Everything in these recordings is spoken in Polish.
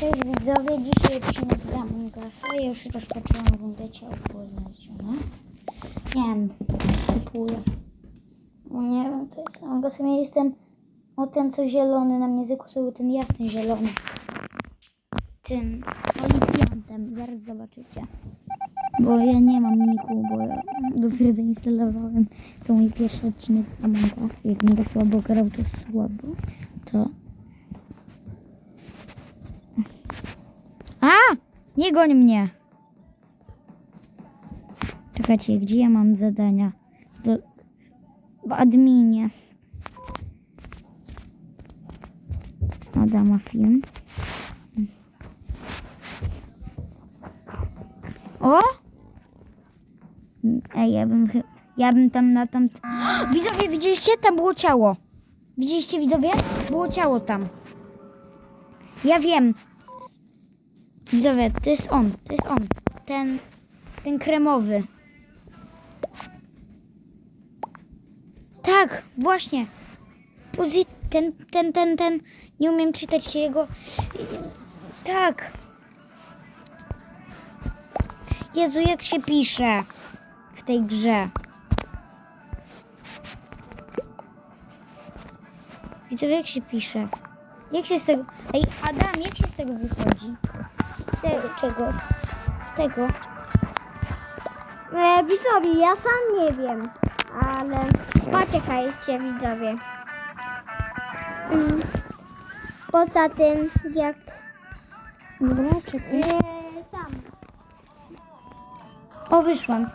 Cześć widzowie, dzisiaj odcinek z Among Usa. Ja już rozpoczęłam poznać, no. Nie wiem, skipuję. Nie wiem, co jest Among Usem. Ja jestem o ten co zielony, na mnie zagłosował ten jasny zielony. Tym policjantem, zaraz zobaczycie. Bo ja nie mam niku, bo ja dopiero zainstalowałem. To mój pierwszy odcinek z Among Us. Jak będę słabo grał, to słabo. To A! Nie goń mnie! Czekajcie, gdzie ja mam zadania? Do... W adminie. Adama film. O! Ej, ja bym, chy- ja bym tam na tam... Widzowie, widzieliście? Tam było ciało. Widzieliście, widzowie? Było ciało tam. Ja wiem. Widzowie, to jest on, to jest on. Ten, ten kremowy. Tak, właśnie. Pozy ten, ten, ten, ten. Nie umiem czytać jego. Tak. Jezu, jak się pisze w tej grze. Widzowie, jak się pisze? Jak się z tego... Ej, Adam, jak się z tego wychodzi? Tego czego? Z tego. E, widzowie, ja sam nie wiem, ale poczekajcie widzowie. Mm. Poza tym, jak Dobra, czekaj. e, sam. O, wyszłam.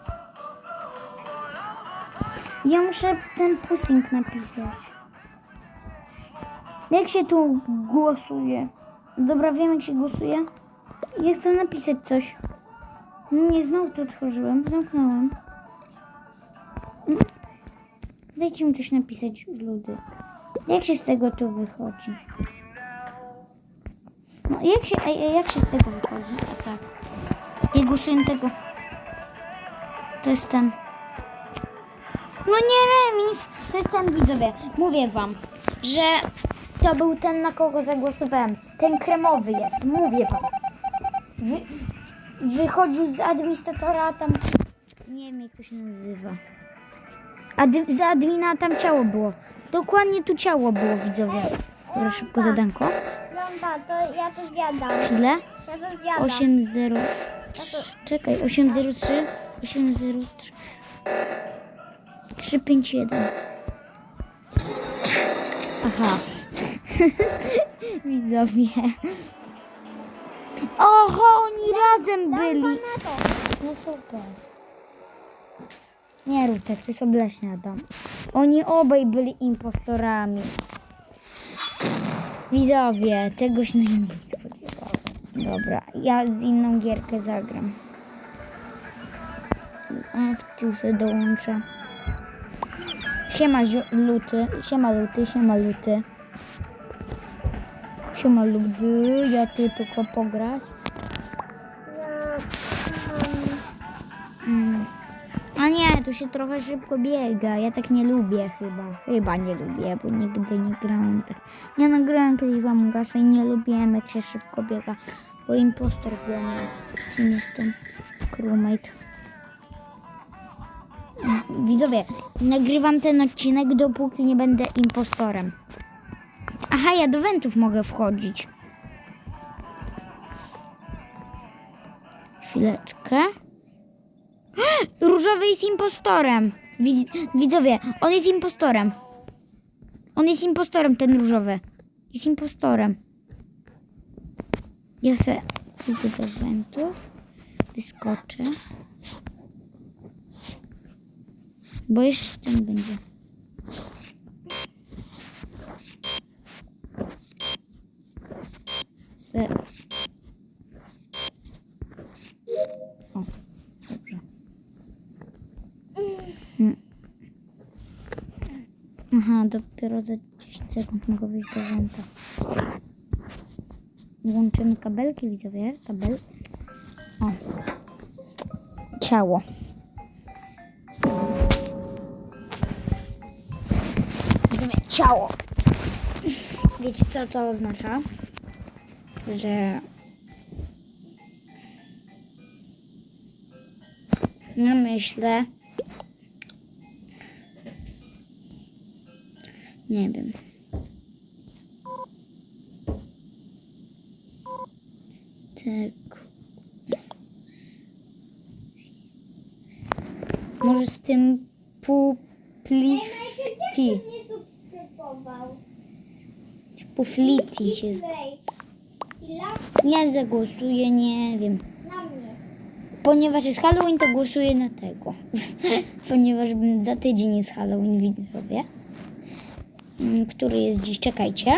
Ja muszę ten pussing napisać. Jak się tu głosuje? Dobra, wiem jak się głosuje. Ja chcę napisać coś. Nie, znowu to otworzyłem. Zamknąłem. No. Dajcie mi coś napisać, ludy. Jak się z tego tu wychodzi? No, jak się, ej, ej, jak się z tego wychodzi? A tak. Ja głosuję tego. To jest ten. No nie remis. To jest ten widzowie. Mówię wam, że to był ten, na kogo zagłosowałem. Ten kremowy jest. Mówię wam. Wy, wychodził z administratora, tam... Nie wiem, jak to się nazywa. Za admina tam ciało było. Dokładnie tu ciało było, widzowie. Dobra, szybko zadanko. Ląda, to ja to zjadam. Ile? Ja to zjadam. 8 0 Ja to, Czekaj, 803 803 351 Aha. Widzowie. Oho, oni razem byli. No super. Nie rób tak, to jest obleśny Adam. Oni obaj byli impostorami. Widzowie, tego się nie spodziewałem. Dobra, ja z inną gierkę zagram. A, tu się dołączę. Siema luty, siema luty, siema luty. Siema luty, ja tu tylko pograć. Mm. A nie, tu się trochę szybko biega. Ja tak nie lubię chyba. Chyba nie lubię, bo nigdy nie grałem tak. Ja nagrałem kiedyś w Among Usa i nie lubiłem jak się szybko biega. Bo impostor byłem. Kim jestem? Crewmate. Widzowie, nagrywam ten odcinek dopóki nie będę impostorem. Aha, ja do wentów mogę wchodzić. Chwileczkę. Różowy jest impostorem. Wid- Widzowie, on jest impostorem. On jest impostorem, ten różowy. Jest impostorem. Ja se idę do wentów. Wyskoczę. Bo jeszcze ten będzie. Aha, dopiero za 10 sekund mogę wyjść do węta. Włączymy kabelki, widzowie. Kabel. O. Ciało. Widzowie, ciało. Wiecie co to oznacza? że no myślę nie wiem tak może z tym puplifti pufliti się z... nie zagłosuję nie wiem Na mnie. Ponieważ jest Halloween, to głosuję na tego. Ponieważ za tydzień jest Halloween, widzowie. Mm, Który jest dziś? Czekajcie.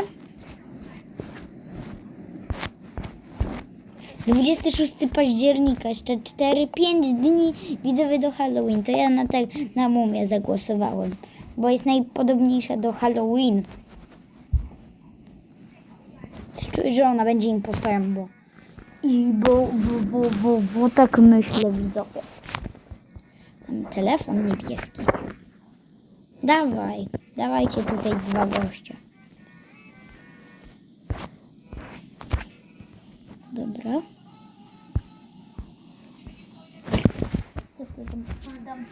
26 października, jeszcze 4-5 dni widzowie do Halloween. To ja na, te, na mumię zagłosowałem, bo jest najpodobniejsza do Halloween. Czuję, że ona będzie impostorem, bo i bo, bo, bo, bo, bo tak myślę, widzowie. Mam telefon niebieski. Dawaj, dawajcie tutaj dwa goście. Dobra. Co ty tam Adam?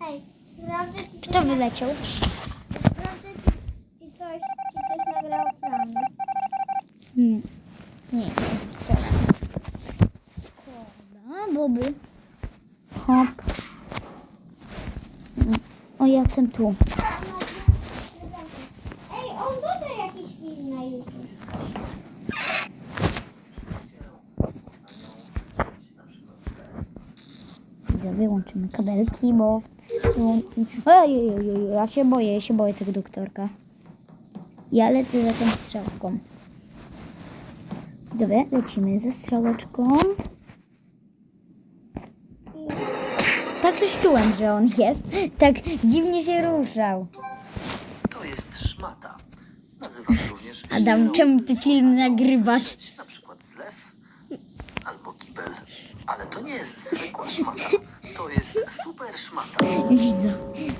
Hej, sprawdzę czy Kto wyleciał? Sprawdzę czy, czy coś, czy coś nagrał Frank. Hmm. Nie, szkoda. Szkoda, boby. Hop. O, ja jestem tu. Ej, on dodał jakiś film na YouTube. Widzę, wyłączymy kabelki, bo... Ojej, ojej, ja się boję, ja się boję tego doktorka. Ja lecę za tą strzałką. Widzowie, lecimy ze strzałeczką. Tak coś czułem, że on jest. Tak dziwnie się ruszał. To jest szmata. Nazywa się również Adam, czemu ty film nagrywasz? Na przykład zlew albo kibel. Ale to nie jest zwykła szmata. To jest super szmata. Widzę.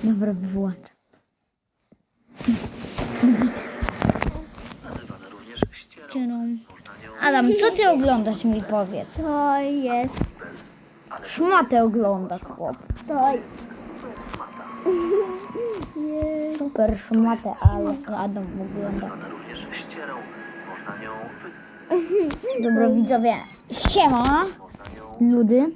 Dobra, wyłączę. Nazywana również ścierą. Adam, co ty oglądasz mi powiedz? To jest, Szmatę ogląda chłop. To jest. Super szmatę, ale Adam nazywana również ścierą. Można nią. Dobra widzowie, ściema, ludy.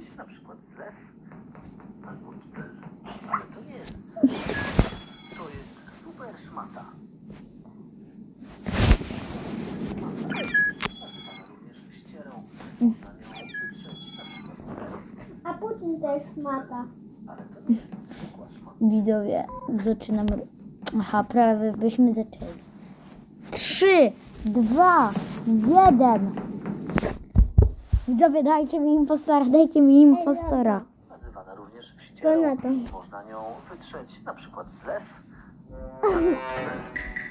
A Putin też mata. Ale to nie jest zwykła szmata. Widzowie, zaczynam. Aha, prawie byśmy zaczęli. Trzy, dwa, jeden. Widzowie, dajcie mi impostora, dajcie mi impostora. Nazywana również To ścierą. na to. Można nią wytrzeć na przykład zlew.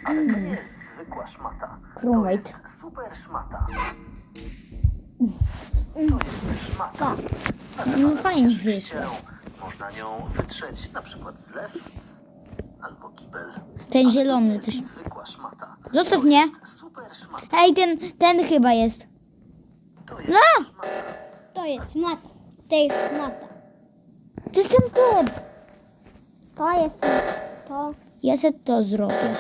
Ale to nie jest zwykła szmata. To jest super szmata. To jest szmata. No fajnie wyszło. Ścierą. Można nią wytrzeć na przykład zlew albo kibel. Ten zielony coś. zwykła szmata. Zostaw To mnie. szmata. Ej, ten, ten chyba jest. To jest No! szmata. To jest mata. To jest mata. To jest ten kot. To jest. To Ja se to zrobię.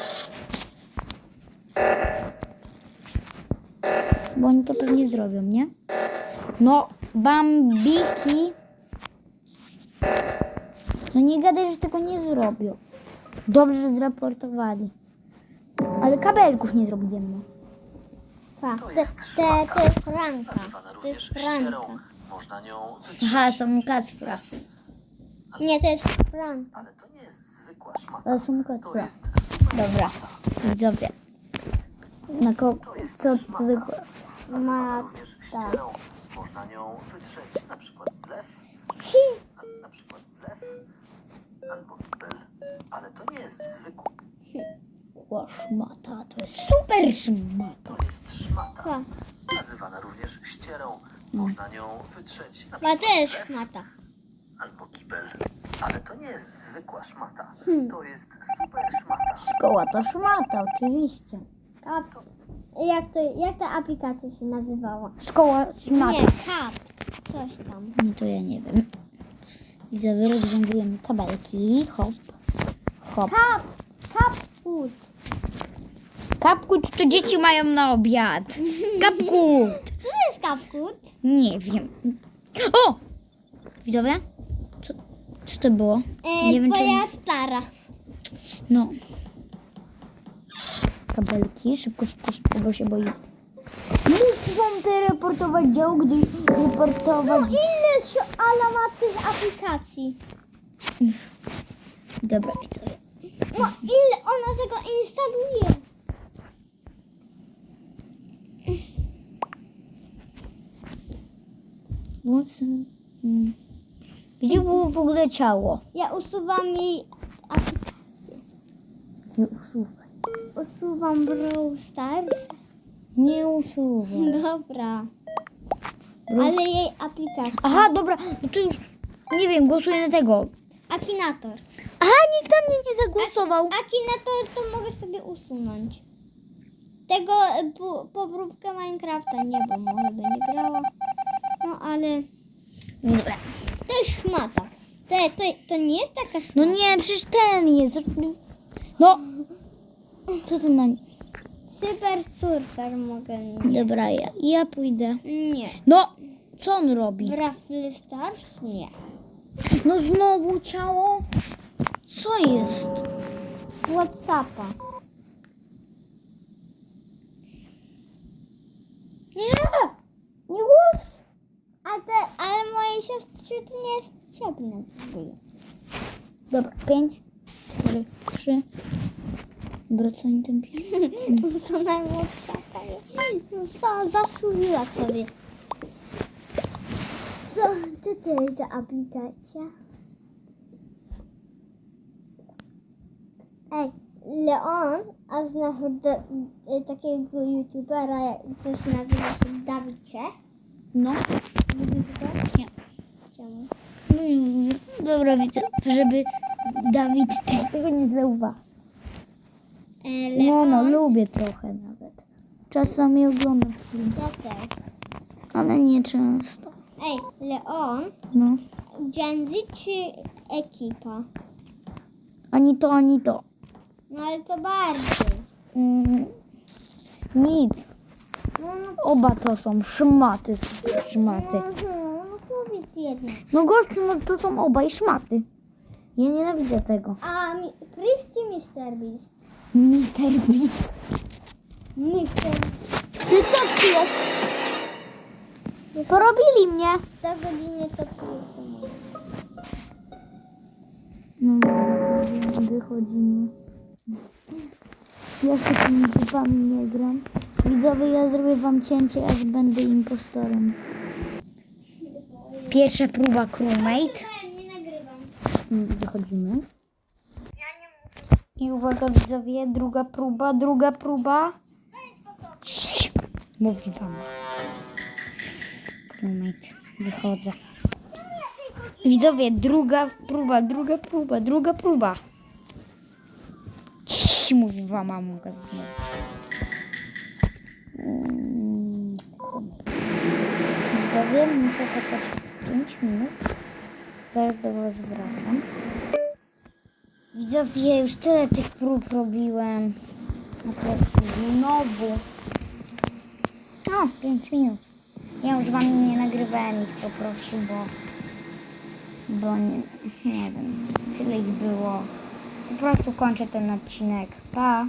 Bo oni to pewnie zrobią, nie? No, bambiki. No nie gadaj, że tego nie zrobią. Dobrze, że zraportowali. Ale kabelków nie zrobiłem. No. tak. To jest to, to jest Franka. Nazywana To jest również ścierą. Franka. Można nią wytrzeć Aha, są kacpra. Nie, to jest Franka. Ale to nie jest zwykła szmata. To są To kacpra. jest super Dobra, widzowie. Na ko- co to za głos? Mata. również ścierą. Można nią wytrzeć na przykład zlew, a- na przykład zlew albo kibel. Ale to nie jest zwykła. Ła, szmata, to jest super szmata. To jest szmata. Tak. Nazywana również ścierą. Można nią wytrzeć na Ma przykład też zlew mata. albo kibel. Ale to nie jest zwykła szmata. Hmm. To jest super szmata. Szkoła to szmata, oczywiście. A, jak, to, jak ta aplikacja się nazywała? Szkoła szmata. Nie, kap. Coś tam. Nie, to ja nie wiem. Widzowie, rozwiązujemy kabelki. Hop, hop. Kap. Kap food. Kapkut to dzieci mają na obiad. Kapkut! Co to jest kap food? Nie wiem. O! Widzowie? Co, co to było? E, Nie wiem, czy- twoja stara. No. Kabelki, szybko, szybko, szybko, bo się boi. Muszą teleportować dział, gdy No reportować... ile się Ala ma tych aplikacji? Dobra, widzowie. No ile ona tego instaluje? Gdzie było w ogóle ciało? Ja usuwam jej aplikację. Nie usuwaj. Usuwam Brawl Stars. Nie usuwaj. Dobra. Ale jej aplikacja. Aha, dobra, no to już nie wiem, głosuję na tego. Akinator. Aha, nikt na mnie nie zagłosował. Akinator to mogę sobie usunąć. Tego e, po- Minecrafta nie, bo może by nie grała. No ale Dobra. to jest szmata. To, to, to nie jest taka szmata. No nie, przecież ten jest. No. Co ty na... Super surfer mogę nie. Dobra, ja, ja pójdę. Nie. No, co on robi? Brawl Stars? Nie. No znowu ciało? Co jest? Whatsappa. Nie! Nie głos! A te, ale mojej siostrze to nie jest potrzebne. Dobra, pięć, cztery, trzy. Dobra, co oni tam piszą? Co na Whatsappie. Co, zasłużyła sobie. Co, co to jest za aplikacja? Ej, Leon, a znasz do, y, takiego youtubera, co się nazywa się Dawicie? No. Nie. Czemu? No. Dobra, widzę, żeby Dawid tego nie zauważył. E, No, no, Leon, lubię trochę nawet. Czasami oglądam film, ja też. ale nie często. Ej, Leon, No. Gen Z czy ekipa? Ani to, ani to. No ale to bardziej. Mm, nic. No, no, Oba to są szmaty. Szmaty. Mhm, no powiedz jedno. No gościu, no to są obaj szmaty. Ja nienawidzę tego. A mi, Priv czy Mr. Beast? Mister Beast. Mr. Ty co tu jest? Porobili mnie. Za godzinę to Priv. No, wychodzimy. Ja z takimi typami nie gram. Widzowie, ja zrobię wam cięcie, aż będę impostorem. Pierwsza próba crewmate. Nie nagrywam. Mm, Wychodzimy. I uwaga widzowie, druga próba, druga próba. Mówi wam. Crewmate, wychodzę. Widzowie, druga próba, druga próba, druga próba. Cii, Mówi wam, znowu. Mm, crewmate. Widzowie, muszę czekać 5 minut. Zaraz do was wracam. Widzowie, już tyle tych prób robiłem. Prostu znowu. No, 5 minut. Ja już wam nie nagrywałem ich po prostu, bo... Bo nie, nie wiem, tyle ich było. Po prostu kończę ten odcinek. Pa!